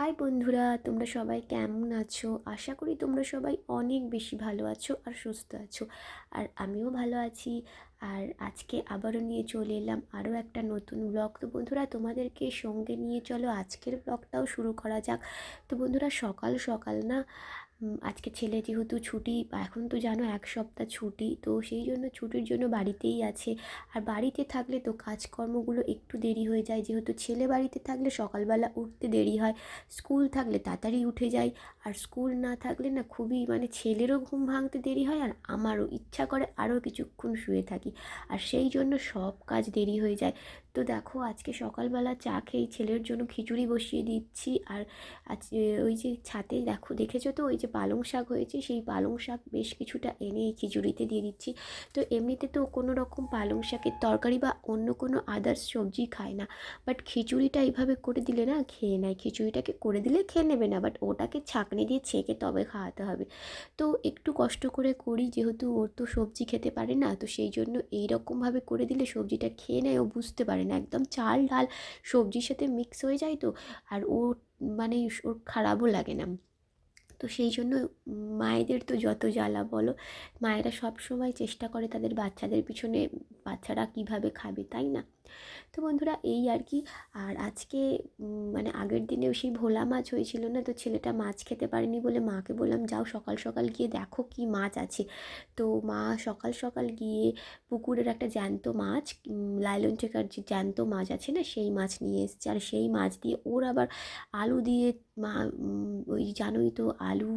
High বন্ধুরা, তোমরা সবাই কেমন আছো? আশা করি তোমরা সবাই অনেক বেশি ভালো আছো আর সুস্থ আছো। আর আমিও ভালো আছি। আর আজকে আবারও নিয়ে চলে এলাম আরও একটা নতুন ব্লগ। তো বন্ধুরা, তোমাদেরকে সঙ্গে নিয়ে চলো, আজকের ব্লগটাও শুরু করা যাক। তো বন্ধুরা, সকাল সকাল না আজকে ছেলে যেহেতু ছুটি, এখন তো জানো এক সপ্তাহ ছুটি, তো সেই জন্য ছুটির জন্য বাড়িতেই আছে। আর বাড়িতে থাকলে তো কাজকর্মগুলো একটু দেরি হয়ে যায়। যেহেতু ছেলে বাড়িতে থাকলে সকালবেলা উঠতে দেরি হয়, স্কুল থাকলে তাড়াতাড়ি উঠে যাই। আর স্কুল না থাকলে না খুবই মানে ছেলেরও ঘুম ভাঙতে দেরি হয় আর আমারও ইচ্ছা করে আরও কিছুক্ষণ শুয়ে থাকি। আর সেই জন্য সব কাজ দেরি হয়ে যায়। তো দেখো, আজকে সকালবেলা চা খেয়ে ছেলের জন্য খিচুড়ি বসিয়ে দিচ্ছি। আর আজ ওই যে ছাতে দেখো, দেখেছ তো? ওই যে পালং শাক হয়েছে, সেই পালং শাক বেশ কিছুটা এনে এই খিচুড়িতে দিয়ে দিচ্ছি। তো এমনিতে তো কোনো রকম পালং শাকের তরকারি বা অন্য কোনো আদার্স সবজি খায় না। বাট খিচুড়িটা এইভাবে করে দিলে না, খেয়ে নেয়। খিচুড়িটাকে করে দিলে খেয়ে নেবে না বাট ওটাকে ছাঁকনি দিয়ে ছেঁকে তবে খাওয়াতে হবে। তো একটু কষ্ট করে করি, যেহেতু ওর তো সবজি খেতে পারে না, তো সেই জন্য এই রকমভাবে করে দিলে সবজিটা খেয়ে নেয়, ও বুঝতে পারে না। একদম চাল ডাল সবজির সাথে মিক্স হয়ে যায় তো, আর ও মানে ওর খারাপও লাগে না। তো সেই জন্য মায়েদের তো যত জ্বালা বলো, মায়েরা সব সময় চেষ্টা করে তাদের বাচ্চাদের পিছনে বাচ্চারা কীভাবে খাবে, তাই না? তো বন্ধুরা, এই আর কি। আর আজকে মানে আগের দিনেও সেই ভোলা মাছ হয়েছিল না, তো ছেলেটা মাছ খেতে পারেনি বলে মাকে বললাম, যাও সকাল সকাল গিয়ে দেখো কি মাছ আছে। তো মা সকাল সকাল গিয়ে পুকুরের একটা জ্যান্ত মাছ লাইলন টেকার যে জ্যান্ত মাছ আছে না, সেই মাছ নিয়ে এসছে। আর সেই মাছ দিয়ে ওর আবার আলু দিয়ে মা ওই জানোই তো, আলু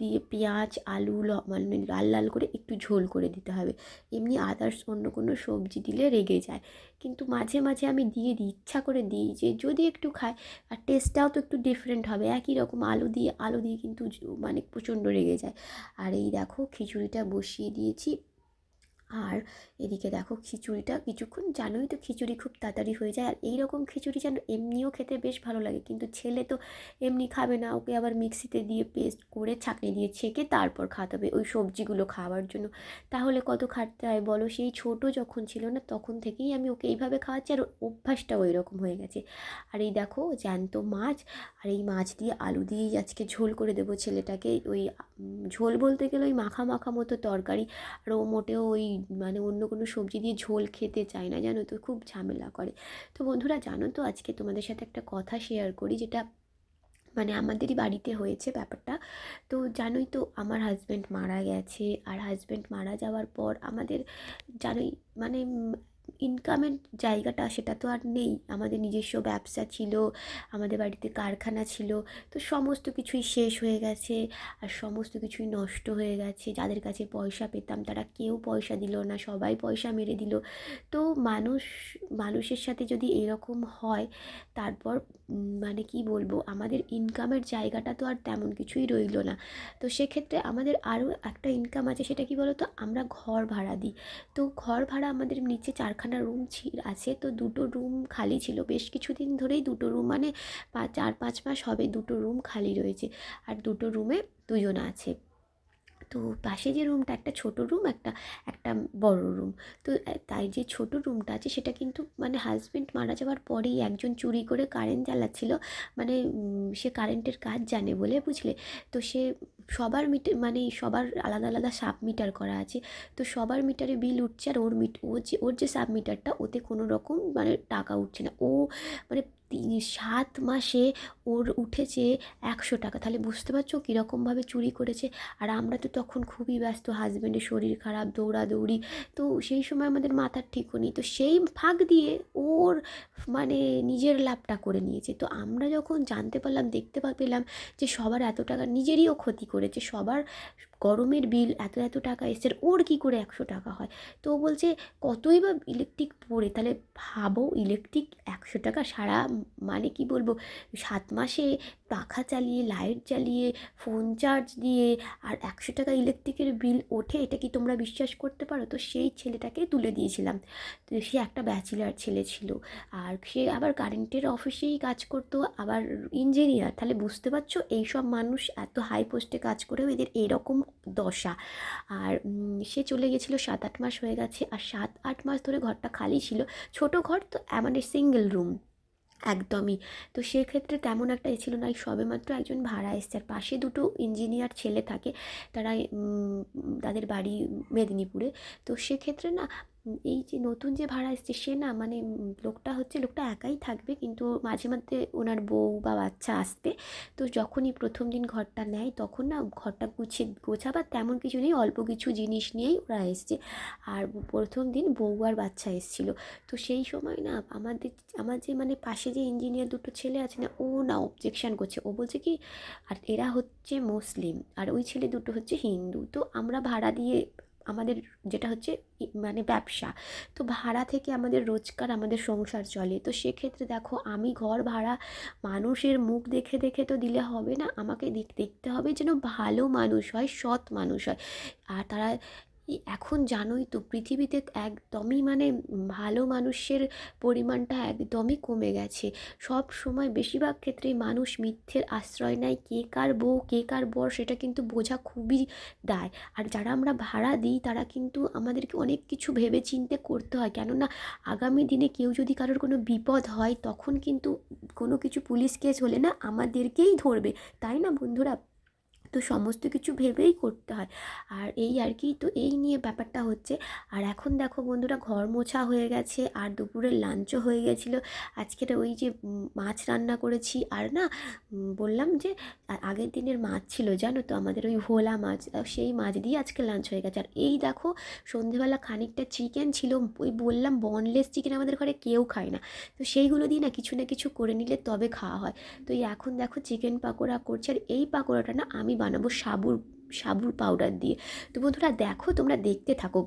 দিয়ে পেঁয়াজ, আলু মানে লাল লাল করে একটু ঝোল করে দিতে হবে। এমনি আদার্স অন্য কোনো সবজি দিলে রেগে যায়। কিন্তু মাঝে মাঝে আমি দিয়ে দিই, ইচ্ছা করে দিই যে যদি একটু খায় আর টেস্টটাও তো একটু ডিফারেন্ট হবে। একই রকম আলু দিয়ে আলু দিয়ে কিন্তু মানে প্রচণ্ড রেগে যায়। আর এই দেখো খিচুড়িটা বসিয়ে দিয়েছি। আর এদিকে দেখো খিচুড়িটা কিছুক্ষণ, জানোই তো খিচুড়ি খুব তাড়াতাড়ি হয়ে যায়, আর এই রকম খিচুড়ি যেন এমনিও খেতে বেশ ভালো লাগে, কিন্তু ছেলে তো এমনি খাবে না, ওকে আবার মিক্সিতে দিয়ে পেস্ট করে ছাঁকনি দিয়ে ছেঁকে তারপর খাওয়াতে হবে ওই সবজিগুলো খাওয়ার জন্য। তাহলে কত খাটতে হয় বলো? সেই ছোট যখন ছিল না, তখন থেকেই আমি ওকে এইভাবে খাওয়াচ্ছি, আর অভ্যাসটাও এরকম হয়ে গেছে। আর এই দেখো জ্যান্ত মাছ, আর এই মাছ দিয়ে আলু দিয়েই আজকে ঝোল করে দেবো ছেলেটাকে, ওই ঝোল বলতে গেলে ওই মাখা মাখা মতো তরকারি, আর ও মোটেও ওই মানে অন্য কোনো সবজি দিয়ে ঝোল খেতে চায় না, জানো তো, খুব ঝামেলা করে। তো বন্ধুরা, জানো তো, আজকে তোমাদের সাথে একটা কথা শেয়ার করি, যেটা মানে আমাদেরই বাড়িতে হয়েছে ব্যাপারটা। তো জানোই তো, আমার হাজব্যান্ড মারা গেছে, আর হাজব্যান্ড মারা যাওয়ার পর আমাদের, জানোই মানে ইনকামের জায়গাটা সেটা তো আর নেই। আমাদের নিজস্ব ব্যবসা ছিল, আমাদের বাড়িতে কারখানা ছিল, তো সমস্ত কিছুই শেষ হয়ে গেছে আর সমস্ত কিছুই নষ্ট হয়ে গেছে। যাদের কাছে পয়সা পেতাম তারা কেউ পয়সা দিল না, সবাই পয়সা মেরে দিল। তো মানুষ, মানুষের সাথে যদি এরকম হয়, তারপর মানে কি বলব, আমাদের ইনকামের জায়গাটা তো আর তেমন কিছুই রইল না। তো সেক্ষেত্রে আমাদের আরও একটা ইনকাম আছে সেটা কি বলো তো আমরা ঘর ভাড়া দিই। তো ঘর ভাড়া আমাদের নিচে চারখানা রুম আছে। তো দুটো রুম খালি ছিল। বেশ কিছুদিন ধরেই দুটো রুম মানে চার পাঁচ মাস হবে দুটো রুম খালি রয়েছে। আর দুটো রুমে দুজন আছে। তো পাশে যে রুমটা, একটা ছোট রুম, একটা একটা বড় রুম। তো তাই যে ছোট রুমটা আছে, সেটা কিন্তু মানে হাজবেন্ড মারা যাওয়ার পরেই একজন চুরি করে কারেন্ট জ্বালাচ্ছিল। মানে সে কারেন্টের কাজ জানে বলে, বুঝলে? তো সে সবার মিটার মানে সবার আলাদা আলাদা সাব মিটার করা আছে। তো সবার মিটারে বিল উঠছে আর ওর মিট ওর যে ওর যে সাব মিটারটা ওতে কোনো রকম মানে টাকা উঠছে না। ও মানে তিন সাত মাসে ওর উঠেছে একশো টাকা। তাহলে বুঝতে পারছ কীরকমভাবে চুরি করেছে? আর আমরা তো তখন খুবই ব্যস্ত হাজব্যান্ডের শরীর খারাপ, দৌড়াদৌড়ি। তো সেই সময় আমাদের মাথার ঠিকও নেই। তো সেই ফাঁক দিয়ে ওর মানে নিজের লাভটা করে নিয়েছে। তো আমরা যখন জানতে পারলাম, দেখতে পেলাম যে সবার এত টাকা নিজেরইও ক্ষতি করেছে। সবার গরমের বিল এত এত টাকা এসছে ওর কী করে একশো টাকা হয়? তো বলছে, কতই বা ইলেকট্রিক পড়ে, তাহলে ভাবো ইলেকট্রিক একশো টাকা সারা মানে কি বলব? সাত মাসে পাখা চালিয়ে লাইট চালিয়ে ফোন চার্জ দিয়ে আর একশো টাকা ইলেকট্রিকের বিল ওঠে, এটা কি তোমরা বিশ্বাস করতে পারো? তো সেই ছেলেটাকে তুলে দিয়েছিলাম। তো সে একটা ব্যাচেলার ছেলে ছিল আর সে আবার কারেন্টের অফিসেই কাজ করতো, আবার ইঞ্জিনিয়ার তাহলে বুঝতে পারছ? এইসব মানুষ এত হাই পোস্টে কাজ করেও এদের এরকম দশা। আর সে চলে গেছিল সাত আট মাস হয়ে গেছে। আর সাত আট মাস ধরে ঘরটা খালি ছিল। ছোট ঘর তো মানে সিঙ্গেল রুম একদমই। তো সেক্ষেত্রে তেমন একটা এ ছিল না। সবে মাত্র একজন ভাড়া এসছে। আর পাশে দুটো ইঞ্জিনিয়ার ছেলে থাকে। তারা তাদের বাড়ি মেদিনীপুরে। তো সেক্ষেত্রে না এই যে নতুন যে ভাড়া এসছে, সে না মানে লোকটা হচ্ছে, লোকটা একাই থাকবে, কিন্তু মাঝে মধ্যে ওনার বউ বা বাচ্চা আসবে। তো যখনই প্রথম দিন ঘরটা নেয়, তখন না ঘরটা গুছিয়ে, গোছাবার তেমন কিছু নেই, অল্প কিছু জিনিস নিয়েই ওরা এসছে। আর প্রথম দিন বউ আর বাচ্চা এসেছিল। তো সেই সময় না আমাদের, আমার যে মানে পাশে যে ইঞ্জিনিয়ার দুটো ছেলে আছে না, ও না অবজেকশান করছে। ও বলছে কি, আর এরা হচ্ছে মুসলিম, আর ওই ছেলে দুটো হচ্ছে হিন্দু। তো আমরা ভাড়া দিয়ে আমাদের যেটা হচ্ছে মানে ব্যবসা। তো ভাড়া থেকে আমাদের রোজকার আমাদের সংসার চলে। তো সেক্ষেত্রে দেখো, আমি ঘর ভাড়া মানুষের মুখ দেখে দেখে তো দিলে হবে না, আমাকে দেখতে হবে যেন ভালো মানুষ হয়, সৎ মানুষ হয়। আর তারা এই এখন জানোই তো পৃথিবীতে একদমই মানে ভালো মানুষের পরিমাণটা একদমই কমে গেছে। সব সময় বেশিরভাগ ক্ষেত্রেই মানুষ মিথ্যের আশ্রয় নেয়, কে কার বউ, কে কার বর সেটা কিন্তু বোঝা খুবই দায়। আর যারা আমরা ভাড়া দিই তারা কিন্তু আমাদেরকে অনেক কিছু ভেবে চিন্তে করতে হয়। কেননা আগামী দিনে কেউ যদি কারোর কোনো বিপদ হয় তখন কিন্তু কোনো কিছু পুলিশ কেস হলে না আমাদেরকেই ধরবে। তাই না বন্ধুরা? তো সমস্ত কিছু ভেবেই করতে হয়। আর এই আর কি, তো এই নিয়ে ব্যাপারটা হচ্ছে, আর এখন দেখো বন্ধুরা ঘর মোছা হয়ে গেছে, আর দুপুরের লাঞ্চও হয়ে গেছিল। আজকের ওই যে মাছ রান্না করেছি, আর না বললাম যে আগের দিনের মাছ ছিল, জানো তো, আমাদের ওই ভোলা মাছ সেই মাছ দিয়ে আজকে লাঞ্চ হয়ে গেছে। আর এই দেখো সন্ধেবেলা খানিকটা চিকেন ছিল, ওই বললাম বনলেস চিকেন আমাদের ঘরে কেউ খায় না। তো সেইগুলো দিয়ে না কিছু না কিছু করে নিলে তবে খাওয়া হয়। তো এই এখন দেখো চিকেন পাকোড়া করছে, আর এই পাকোড়াটা না আমি বানাবো সাবুর সাবুর পাউডার দিয়ে। তো বন্ধুরা দেখো, তোমরা দেখতে থাকো।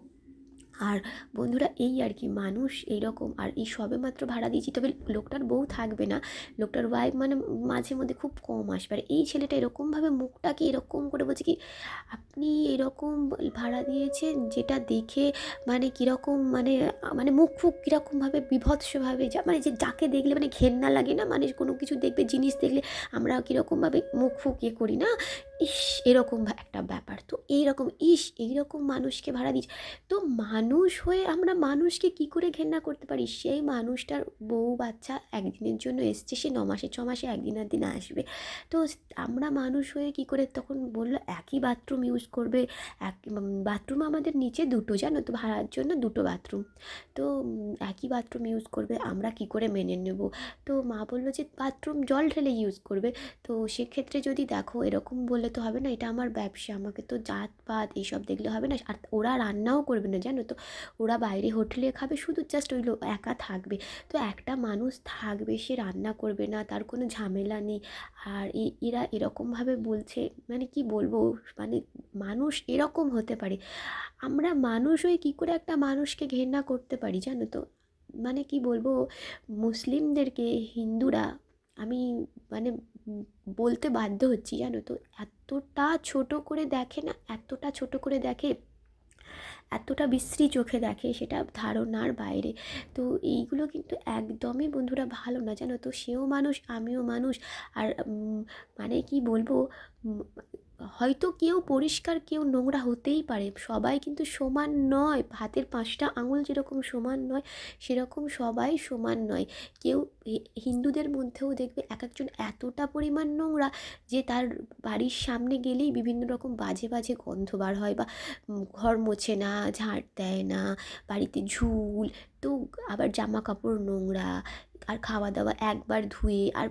আর বন্ধুরা এই আর কি, মানুষ এইরকম। আর এই সবে মাত্র ভাড়া দিয়েছি, তবে লোকটার বউ থাকবে না। লোকটার ওয়াইফ মানে মাঝে মধ্যে খুব কম আসবে। আর এই ছেলেটা এরকমভাবে মুখটাকে এরকম করে বলছে কি, আপনি এরকম ভাড়া দিয়েছেন যেটা দেখে মানে কীরকম মানে মানে মুখ ফুক কীরকমভাবে বিভৎসভাবে যা মানে যে যাকে দেখলে মানে ঘেন্না লাগে না মানে কোনো কিছু দেখবে, জিনিস দেখলে আমরা কীরকমভাবে মুখ ফুক ইয়ে করি না? ইস, এরকম একটা ব্যাপার। তো এইরকম, ইস, এইরকম মানুষকে ভাড়া দিচ্ছি তো মানুষ হয়ে আমরা মানুষকে কি করে ঘেন্না করতে পারি? সেই মানুষটার বউ বাচ্চা একদিনের জন্য এসছে, সে ন মাসে ছ মাসে একদিন আর দিন আসবে। তো আমরা মানুষ হয়ে কি করে তখন বলল, একই বাথরুম ইউজ করবে, এক বাথরুম আমাদের নিচে দুটো, জানো তো, ভাড়ার জন্য দুটো বাথরুম। তো একই বাথরুম ইউজ করবে, আমরা কি করে মেনে নেব? তো মা বলল যে, বাথরুম জল ঢেলে ইউজ করবে। তো সেক্ষেত্রে যদি দেখো, এরকম বললে তো হবে না, এটা আমার ব্যবসা, আমাকে তো জাত পাত এইসব দেখলে হবে না। আর ওরা রান্নাও করবে না, জানো তো? ওরা বাইরে হোটেলে খাবে, শুধু জাস্ট ওই একা থাকবে। তো একটা মানুষ থাকবে, সে রান্না করবে না, তার কোনো ঝামেলা নেই। আর এরা এরকমভাবে বলছে মানে কি বলব মানে মানুষ এরকম হতে পারে। আমরা মানুষ হয়ে কী করে একটা মানুষকে ঘেন্না করতে পারি, জানো তো? মানে কি বলব, মুসলিমদেরকে, হিন্দুরা আমি মানে বলতে বাধ্য হচ্ছি, জানো তো? এতটা ছোট করে দেখে না, এতটা ছোট করে দেখে, এতটা বিশ্রী চোখে দেখে সেটা ধারণার বাইরে। তো এইগুলো কিন্তু একদমই বন্ধুরা ভালো না, জানো তো? সেও মানুষ, আমিও মানুষ। আর মানে কি বলব? হয়তো কেউ পরিষ্কার, কেউ নোংরা হতেই পারে। সবাই কিন্তু সমান নয়। হাতের পাঁচটা আঙুল যেরকম সমান নয়, সেরকম সবাই সমান নয়। কেউ হিন্দুদের মধ্যেও দেখবে এক একজন এতটা পরিমাণ নোংরা যে তার বাড়ির সামনে গেলেই বিভিন্ন রকম বাজে বাজে গন্ধ বার হয় বা ঘর মোছে না ঝাঁট দেয় না, বাড়িতে ঝুল তো আবার জামা কাপড় নোংরা আর খাওয়া দাওয়া একবার ধুয়ে আর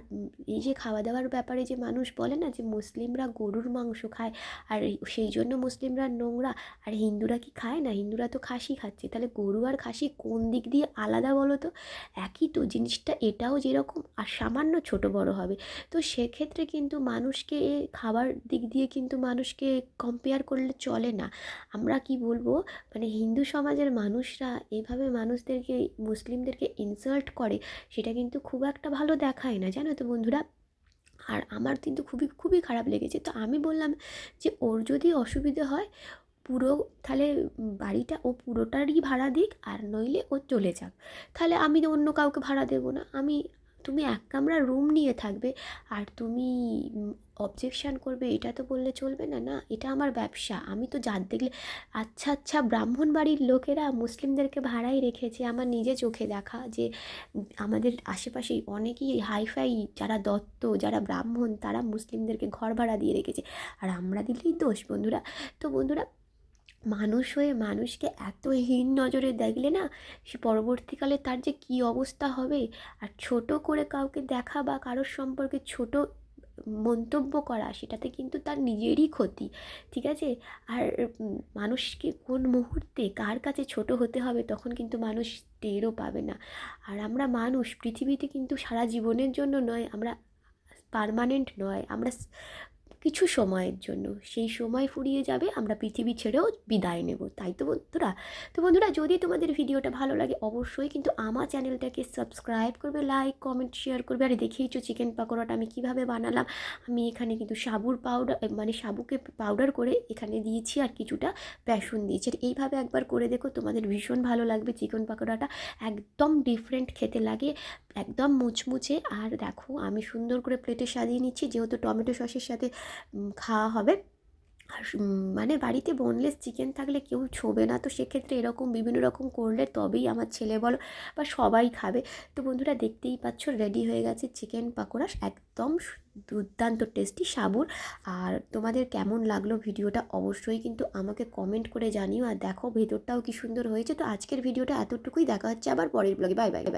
এই যে খাওয়া দাওয়ার ব্যাপারে যে মানুষ বলে না যে মুসলিমরা গরুর মাংস খায় আর সেই জন্য মুসলিমরা নোংরা আর হিন্দুরা কি খায় না? হিন্দুরা তো খাসি খাচ্ছে। তাহলে গরু আর খাসি কোন দিক দিয়ে আলাদা বলো তো? একই তো জিনিসটা এটাও যেরকম আর সামান্য ছোট বড় হবে। তো সেক্ষেত্রে কিন্তু মানুষকে খাবার দিক দিয়ে কিন্তু মানুষকে কম্পেয়ার করলে চলে না। আমরা কি বলব? মানে হিন্দু সমাজের মানুষরা এইভাবে মানুষদেরকে মুসলিমদেরকে মুসলিমদেরকে ইনসাল্ট করে, সেটা কিন্তু খুব একটা ভালো দেখায় না, জানো তো বন্ধুরা? আর আমার কিন্তু খুবই খুবই খারাপ লেগেছে। তো আমি বললাম যে, ওর যদি অসুবিধে হয়, পুরো, তাহলে বাড়িটা ও পুরোটারই ভাড়া দিক, আর নইলে ও চলে যাক। তাহলে আমি অন্য কাউকে ভাড়া দেবো না। আমি তুমি এক কামরা রুম নিয়ে থাকবে, আর তুমি অবজেকশান করবে, এটা তো বললে চলবে না না, এটা আমার ব্যবসা। আমি তো যার দেখলে আচ্ছা আচ্ছা ব্রাহ্মণ বাড়ির লোকেরা মুসলিমদেরকে ভাড়াই রেখেছে, আমার নিজে চোখে দেখা যে, আমাদের আশেপাশেই অনেকেই হাইফাই যারা দত্ত, যারা ব্রাহ্মণ, তারা মুসলিমদেরকে ঘর ভাড়া দিয়ে রেখেছে। আর আমরা দিলেই দোষ, বন্ধুরা। তো বন্ধুরা মানুষ হয়ে মানুষকে এত হীন নজরে দেখলে না, সে পরবর্তীকালে তার যে কী অবস্থা হবে? আর ছোট করে কাউকে দেখা বা কারোর সম্পর্কে ছোট মন্তব্য করা, সেটাতে কিন্তু তার নিজেরই ক্ষতি, ঠিক আছে? আর মানুষকে কোন মুহূর্তে কার কাছে ছোট হতে হবে, তখন কিন্তু মানুষ টেরও পাবে না। আর আমরা মানুষ, পৃথিবীতে কিন্তু সারা জীবনের জন্য নয়, আমরা পার্মানেন্ট নয়, আমরা কিছু সময়ের জন্য। সেই সময় ফুরিয়ে যাবে, আমরা পৃথিবী ছেড়েও বিদায় নেব। তাই তো বন্ধুরা? তো বন্ধুরা, যদি তোমাদের ভিডিওটা ভালো লাগে, অবশ্যই কিন্তু আমার চ্যানেলটাকে সাবস্ক্রাইব করবে, লাইক, কমেন্ট, শেয়ার করবে। আর দেখেইছো চিকেন পাকোড়াটা আমি কীভাবে বানালাম? আমি এখানে কিন্তু সাবুর পাউডার মানে সাবুকে পাউডার করে এখানে দিয়েছি আর কিছুটা বেসন দিয়েছি। আর এইভাবে একবার করে দেখো, তোমাদের ভীষণ ভালো লাগবে চিকেন পাকোড়াটা। একদম ডিফারেন্ট খেতে লাগে, একদম মুচমুচে। আর দেখো, আমি সুন্দর করে প্লেটে সাজিয়ে নিচ্ছি। যেহেতু টমেটো সসের সাথে খাওয়া হবে। আর মানে বাড়িতে বোনলেস চিকেন থাকলে কেউ ছোবে না। তো সেক্ষেত্রে এরকম বিভিন্ন রকম করলে তবেই আমার ছেলে বলো বা সবাই খাবে। তো বন্ধুরা দেখতেই পাচ্ছ রেডি হয়ে গেছে চিকেন পাকোড়া। একদম দুর্দান্ত টেস্টি সাবুর। আর তোমাদের কেমন লাগল ভিডিওটা অবশ্যই কিন্তু আমাকে কমেন্ট করে জানিও। আর দেখো ভেতরটাও কি সুন্দর হয়েছে। তো আজকের ভিডিওটা এতটুকুই। দেখা হচ্ছে আবার পরের ব্লগে বাই বাই বাই